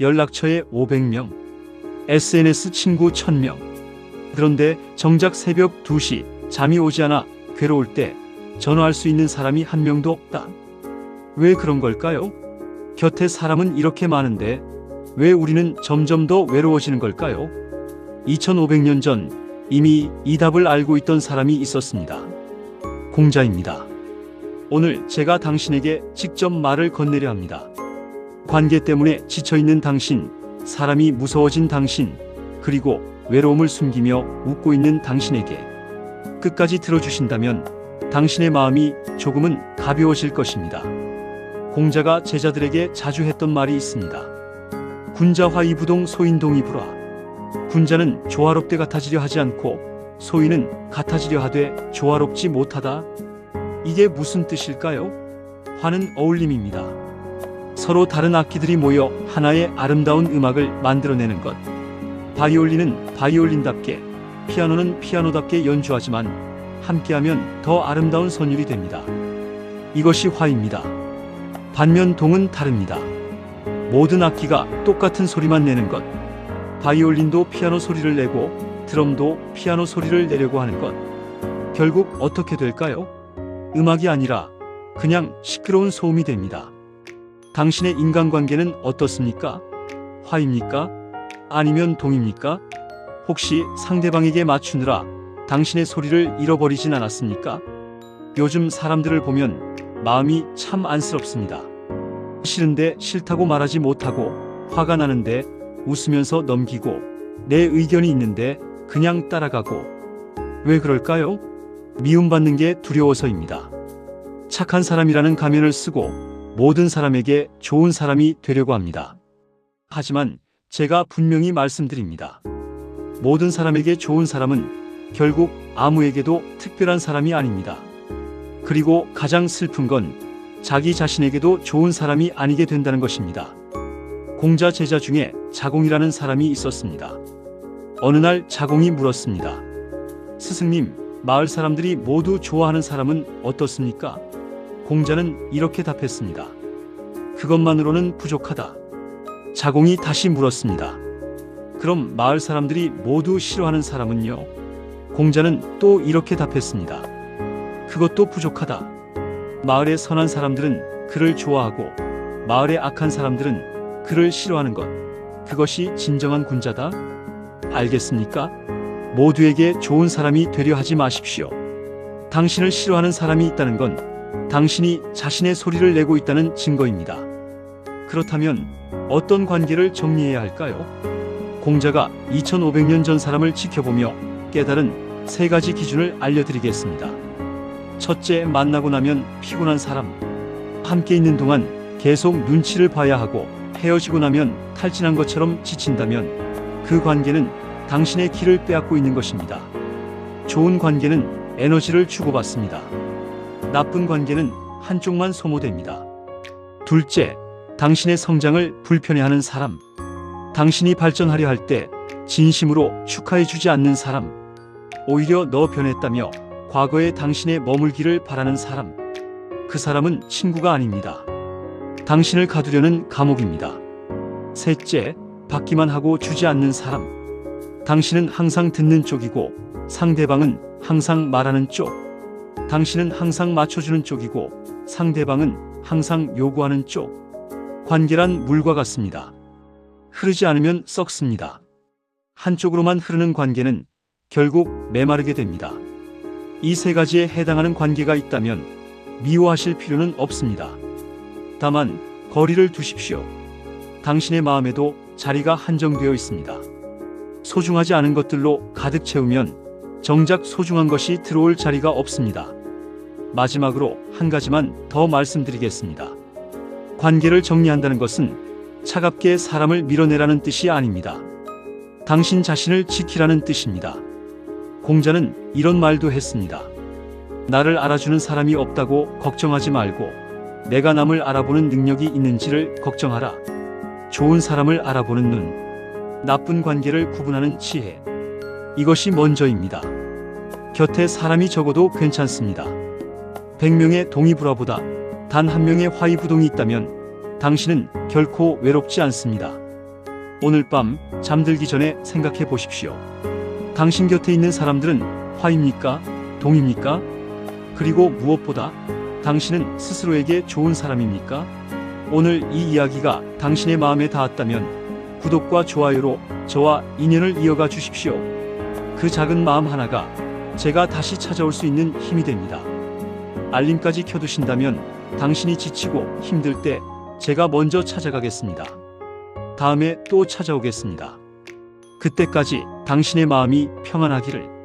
연락처에 500명, SNS 친구 1000명. 그런데 정작 새벽 2시 잠이 오지 않아 괴로울 때 전화할 수 있는 사람이 한 명도 없다. 왜 그런 걸까요? 곁에 사람은 이렇게 많은데 왜 우리는 점점 더 외로워지는 걸까요? 2500년 전 이미 이 답을 알고 있던 사람이 있었습니다. 공자입니다. 오늘 제가 당신에게 직접 말을 건네려 합니다. 관계 때문에 지쳐있는 당신, 사람이 무서워진 당신, 그리고 외로움을 숨기며 웃고 있는 당신에게 끝까지 들어주신다면 당신의 마음이 조금은 가벼워질 것입니다. 공자가 제자들에게 자주 했던 말이 있습니다. 군자화이부동 소인동이부라. 군자는 조화롭게 같아지려 하지 않고 소인은 같아지려 하되 조화롭지 못하다. 이게 무슨 뜻일까요? 화는 어울림입니다. 서로 다른 악기들이 모여 하나의 아름다운 음악을 만들어내는 것. 바이올린은 바이올린답게, 피아노는 피아노답게 연주하지만 함께하면 더 아름다운 선율이 됩니다. 이것이 화입니다. 반면 동은 다릅니다. 모든 악기가 똑같은 소리만 내는 것. 바이올린도 피아노 소리를 내고 드럼도 피아노 소리를 내려고 하는 것. 결국 어떻게 될까요? 음악이 아니라 그냥 시끄러운 소음이 됩니다. 당신의 인간관계는 어떻습니까? 화입니까? 아니면 동입니까? 혹시 상대방에게 맞추느라 당신의 소리를 잃어버리진 않았습니까? 요즘 사람들을 보면 마음이 참 안쓰럽습니다. 싫은데 싫다고 말하지 못하고 화가 나는데 웃으면서 넘기고 내 의견이 있는데 그냥 따라가고 왜 그럴까요? 미움받는 게 두려워서입니다. 착한 사람이라는 가면을 쓰고 모든 사람에게 좋은 사람이 되려고 합니다. 하지만 제가 분명히 말씀드립니다. 모든 사람에게 좋은 사람은 결국 아무에게도 특별한 사람이 아닙니다. 그리고 가장 슬픈 건 자기 자신에게도 좋은 사람이 아니게 된다는 것입니다. 공자 제자 중에 자공이라는 사람이 있었습니다. 어느 날 자공이 물었습니다. 스승님, 마을 사람들이 모두 좋아하는 사람은 어떻습니까? 공자는 이렇게 답했습니다. 그것만으로는 부족하다. 자공이 다시 물었습니다. 그럼 마을 사람들이 모두 싫어하는 사람은요? 공자는 또 이렇게 답했습니다. 그것도 부족하다. 마을의 선한 사람들은 그를 좋아하고 마을의 악한 사람들은 그를 싫어하는 것. 그것이 진정한 군자다? 알겠습니까? 모두에게 좋은 사람이 되려 하지 마십시오. 당신을 싫어하는 사람이 있다는 건 당신이 자신의 소리를 내고 있다는 증거입니다. 그렇다면 어떤 관계를 정리해야 할까요? 공자가 2500년 전 사람을 지켜보며 깨달은 세 가지 기준을 알려드리겠습니다. 첫째, 만나고 나면 피곤한 사람. 함께 있는 동안 계속 눈치를 봐야 하고 헤어지고 나면 탈진한 것처럼 지친다면 그 관계는 당신의 길을 빼앗고 있는 것입니다. 좋은 관계는 에너지를 주고받습니다. 나쁜 관계는 한쪽만 소모됩니다. 둘째, 당신의 성장을 불편해하는 사람. 당신이 발전하려 할 때 진심으로 축하해주지 않는 사람. 오히려 너 변했다며 과거의 당신의 머물기를 바라는 사람. 그 사람은 친구가 아닙니다. 당신을 가두려는 감옥입니다. 셋째, 받기만 하고 주지 않는 사람. 당신은 항상 듣는 쪽이고 상대방은 항상 말하는 쪽. 당신은 항상 맞춰주는 쪽이고 상대방은 항상 요구하는 쪽. 관계란 물과 같습니다. 흐르지 않으면 썩습니다. 한쪽으로만 흐르는 관계는 결국 메마르게 됩니다. 이 세 가지에 해당하는 관계가 있다면 미워하실 필요는 없습니다. 다만 거리를 두십시오. 당신의 마음에도 자리가 한정되어 있습니다. 소중하지 않은 것들로 가득 채우면 정작 소중한 것이 들어올 자리가 없습니다. 마지막으로 한 가지만 더 말씀드리겠습니다. 관계를 정리한다는 것은 차갑게 사람을 밀어내라는 뜻이 아닙니다. 당신 자신을 지키라는 뜻입니다. 공자는 이런 말도 했습니다. 나를 알아주는 사람이 없다고 걱정하지 말고 내가 남을 알아보는 능력이 있는지를 걱정하라. 좋은 사람을 알아보는 눈, 나쁜 관계를 구분하는 지혜. 이것이 먼저입니다. 곁에 사람이 적어도 괜찮습니다. 100명의 동이불화보다 단 한 명의 화이부동이 있다면 당신은 결코 외롭지 않습니다. 오늘 밤 잠들기 전에 생각해 보십시오. 당신 곁에 있는 사람들은 화입니까? 동입니까? 그리고 무엇보다 당신은 스스로에게 좋은 사람입니까? 오늘 이 이야기가 당신의 마음에 닿았다면 구독과 좋아요로 저와 인연을 이어가 주십시오. 그 작은 마음 하나가 제가 다시 찾아올 수 있는 힘이 됩니다. 알림까지 켜두신다면 당신이 지치고 힘들 때 제가 먼저 찾아가겠습니다. 다음에 또 찾아오겠습니다. 그때까지 당신의 마음이 평안하기를